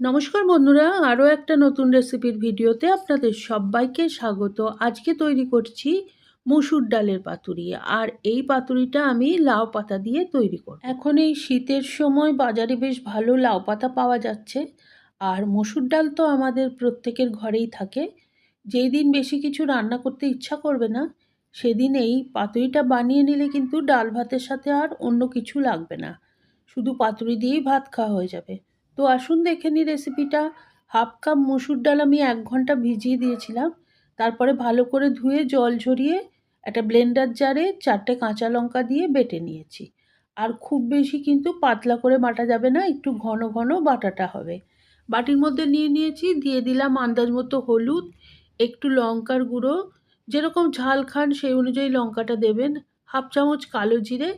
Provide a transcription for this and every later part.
নমস্কার বন্ধুরা, আরও একটা নতুন রেসিপির ভিডিওতে আপনাদের সবাইকে স্বাগত। আজকে তৈরি করছি মসুর ডালের পাতুরি আর এই পাতুরিটা আমি লাউ পাতা দিয়ে তৈরি করি এখন এই শীতের সময় বাজারে বেশ ভালো লাউ পাতা পাওয়া যাচ্ছে আর মসুর ডাল তো আমাদের প্রত্যেকের ঘরেই থাকে। যেই দিন বেশি কিছু রান্না করতে ইচ্ছা করবে না, সেদিন এই পাতুরিটা বানিয়ে নিলে কিন্তু ডাল ভাতের সাথে আর অন্য কিছু লাগবে না। শুধু পাতুরি দিয়েই ভাত খাওয়া হয়ে যাবে। তো আসুন দেখে নিই রেসিপিটা হাফ কাপ মসুর ডাল আমি এক ঘণ্টা ভিজিয়ে দিয়েছিলাম। তারপরে ভালো করে ধুয়ে জল ঝরিয়ে একটা ব্লেন্ডার জারে চারটে কাঁচা লঙ্কা দিয়ে বেটে নিয়েছি। আর খুব বেশি কিন্তু পাতলা করে বাটা যাবে না, একটু ঘন ঘন বাটাটা হবে। বাটির মধ্যে নিয়ে নিয়েছি, দিয়ে দিলাম আন্দাজ মতো হলুদ, একটু লঙ্কার গুঁড়ো। যেরকম ঝাল খান সেই অনুযায়ী লঙ্কাটা দেবেন। হাফ চামচ কালো জিরে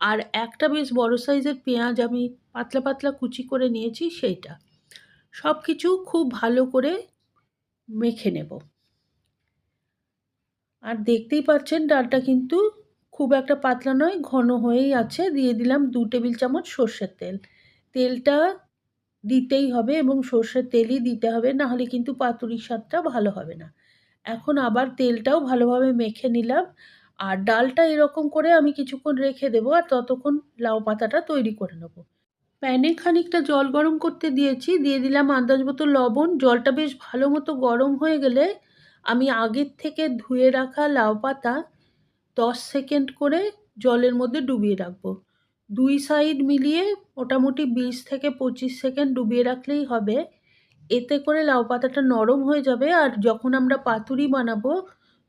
আর একটা বেশ বড় সাইজের পেঁয়াজ আমি পাতলা পাতলা কুচি করে নিয়েছি সেইটা। সব কিছু খুব ভালো করে মেখে নেব। আর দেখতেই পাচ্ছেন ডালটা কিন্তু খুব একটা পাতলা নয়, ঘন হয়েই আছে। দিয়ে দিলাম দু টেবিল চামচ সর্ষের তেল। তেলটা দিতেই হবে এবং সর্ষের তেলই দিতে হবে, না হলে কিন্তু পাতুরির স্বাদটা ভালো হবে না। এখন আবার তেলটাও ভালোভাবে মেখে নিলাম। আর ডালটা এরকম করে আমি কিছুক্ষণ রেখে দেবো আর ততক্ষণ লাউ পাতাটা তৈরি করে নেব। প্যানে খানিকটা জল গরম করতে দিয়েছি, দিয়ে দিলাম আন্দাজ মতো লবণ। জলটা বেশ ভালো মতো গরম হয়ে গেলে আমি আগের থেকে ধুয়ে রাখা লাউ পাতা দশ সেকেন্ড করে জলের মধ্যে ডুবিয়ে রাখব। দুই সাইড মিলিয়ে মোটামুটি বিশ থেকে পঁচিশ সেকেন্ড ডুবিয়ে রাখলেই হবে। এতে করে লাউ পাতাটা নরম হয়ে যাবে আর যখন আমরা পাতুরি বানাবো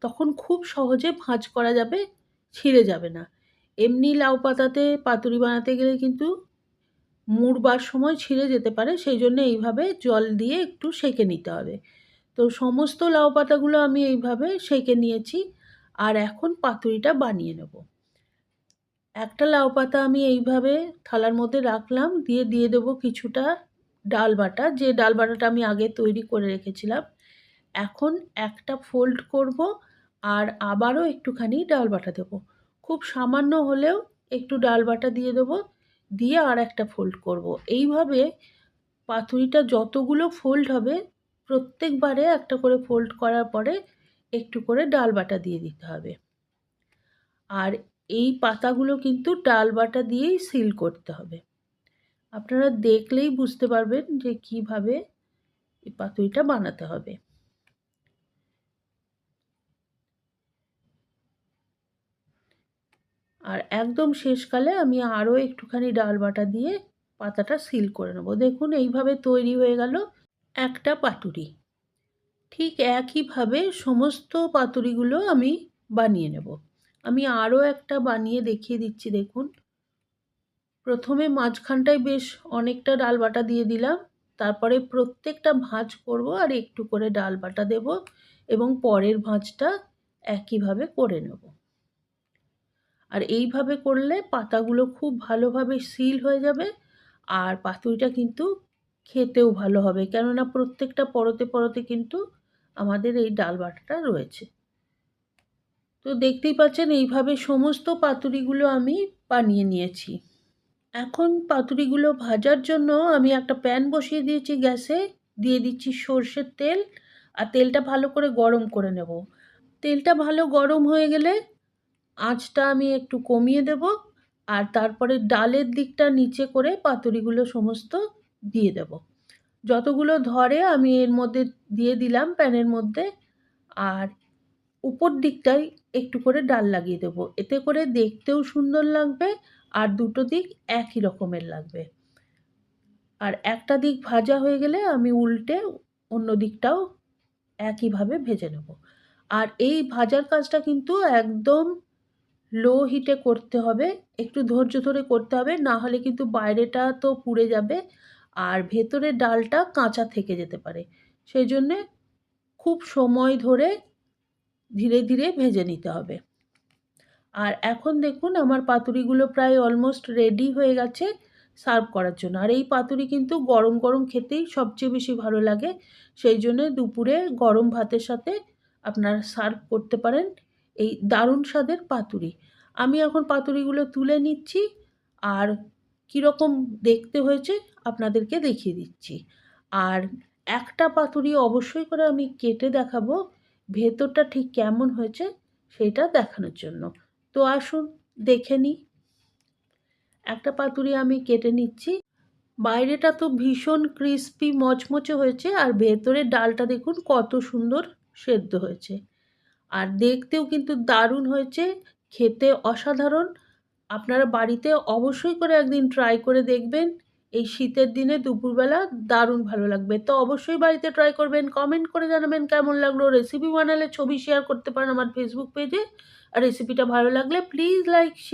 তখন খুব সহজে ভাঁজ করা যাবে, ছিঁড়ে যাবে না। এমনি লাউ পাতাতে পাতুরি বানাতে গেলে কিন্তু মুড়বার সময় ছিঁড়ে যেতে পারে, সেই জন্য এইভাবে জল দিয়ে একটু সেঁকে নিতে হবে। তো সমস্ত লাউ পাতাগুলো আমি এইভাবে সেঁকে নিয়েছি আর এখন পাতুরিটা বানিয়ে নেব। একটা লাউ পাতা আমি এইভাবে থালার মধ্যে রাখলাম, দিয়ে দিয়ে দেবো কিছুটা ডাল বাটা। যে ডাল বাটাটা আমি আগে তৈরি করে রেখেছিলাম, এখন একটা ফোল্ড করব আর আবারও একটুখানি ডাল বাটা দেবো। খুব সামান্য হলেও একটু ডাল বাটা দিয়ে দেবো, দিয়ে আর একটা ফোল্ড করব। এইভাবে পাতুরিটা যতগুলো ফোল্ড হবে, প্রত্যেকবারে একটা করে ফোল্ড করার পরে একটু করে ডাল বাটা দিয়ে দিতে হবে। আর এই পাতাগুলো কিন্তু ডাল বাটা দিয়েই সিল করতে হবে। আপনারা দেখলেই বুঝতে পারবেন যে কীভাবে এই পাতুরিটা বানাতে হবে। আর একদম শেষকালে আমি আরও একটুখানি ডাল বাটা দিয়ে পাতাটা সিল করে নেব। দেখুন, এইভাবে তৈরি হয়ে গেল একটা পাতুরি। ঠিক একইভাবে সমস্ত পাতুরিগুলো আমি বানিয়ে নেব। আমি আরও একটা বানিয়ে দেখিয়ে দিচ্ছি, দেখুন। প্রথমে মাঝখানটায় বেশ অনেকটা ডাল বাটা দিয়ে দিলাম। তারপরে প্রত্যেকটা ভাঁজ করব আর একটু করে ডাল বাটা দেব এবং পরের ভাঁজটা একইভাবে করে নেব। আর এইভাবে করলে পাতাগুলো খুব ভালোভাবে সিল হয়ে যাবে আর পাতুরিটা কিন্তু খেতেও ভালো হবে। কেননা প্রত্যেকটা পরতে পরতে কিন্তু আমাদের এই ডাল বাটাটা রয়েছে। তো দেখতেই পাচ্ছেন এইভাবে সমস্ত পাতুরিগুলো আমি বানিয়ে নিয়েছি। এখন পাতুরিগুলো ভাজার জন্য আমি একটা প্যান বসিয়ে দিয়েছি গ্যাসে, দিয়ে দিচ্ছি সর্ষের তেল আর তেলটা ভালো করে গরম করে নেব। তেলটা ভালো গরম হয়ে গেলে আঁচটা আমি একটু কমিয়ে দেব আর তারপরে ডালের দিকটা নিচে করে পাতুরিগুলো সমস্ত দিয়ে দেব। যতগুলো ধরে আমি এর মধ্যে দিয়ে দিলাম প্যানের মধ্যে আর উপর দিকটায় একটু করে ডাল লাগিয়ে দেব। এতে করে দেখতেও সুন্দর লাগবে আর দুটো দিক একই রকমের লাগবে। আর একটা দিক ভাজা হয়ে গেলে আমি উল্টে অন্য দিকটাও একইভাবে ভেজে নেব। আর এই ভাজার কাজটা কিন্তু একদম লো হিটে করতে হবে, একটু ধৈর্য ধরে করতে হবে, না হলে কিন্তু বাইরেটা তো পুড়ে যাবে আর ভেতরের ডালটা কাঁচা থেকে যেতে পারে। সেই জন্যে খুব সময় ধরে ধীরে ধীরে ভেজে নিতে হবে। আর এখন দেখুন আমার পাতুরিগুলো প্রায় অলমোস্ট রেডি হয়ে গেছে সার্ভ করার জন্য। আর এই পাতুরি কিন্তু গরম গরম খেতেই সবচেয়ে বেশি ভালো লাগে। সেই জন্য দুপুরে গরম ভাতের সাথে আপনারা সার্ভ করতে পারেন। এই দারুণ স্বাদের পাতুরি। আমি এখন পাতুরিগুলো তুলে নিচ্ছি আর কীরকম দেখতে হয়েছে আপনাদেরকে দেখিয়ে দিচ্ছি। আর একটা পাতুরি অবশ্যই করে আমি কেটে দেখাবো ভেতরটা ঠিক কেমন হয়েছে সেটা দেখানোর জন্য। তো আসুন, দেখে নিই। একটা পাতুরি আমি কেটে নিচ্ছি। বাইরেটা তো ভীষণ ক্রিস্পি মচমচে হয়েছে আর ভেতরের ডালটা দেখুন কত সুন্দর সেদ্ধ হয়েছে। আর দেখতেও কিন্তু দারুণ হয়েছে, খেতে অসাধারণ। আপনারা বাড়িতে অবশ্যই করে একদিন ট্রাই করে দেখবেন। এই শীতের দিনে দুপুরবেলা দারুণ ভালো লাগবে। তো অবশ্যই বাড়িতে ট্রাই করবেন কমেন্ট করে জানাবেন কেমন লাগল। রেসিপি বানালে ছবি শেয়ার করতে পারেন আমার ফেসবুক পেজে আর রেসিপিটা ভালো লাগলে প্লিজ লাইক শেয়ার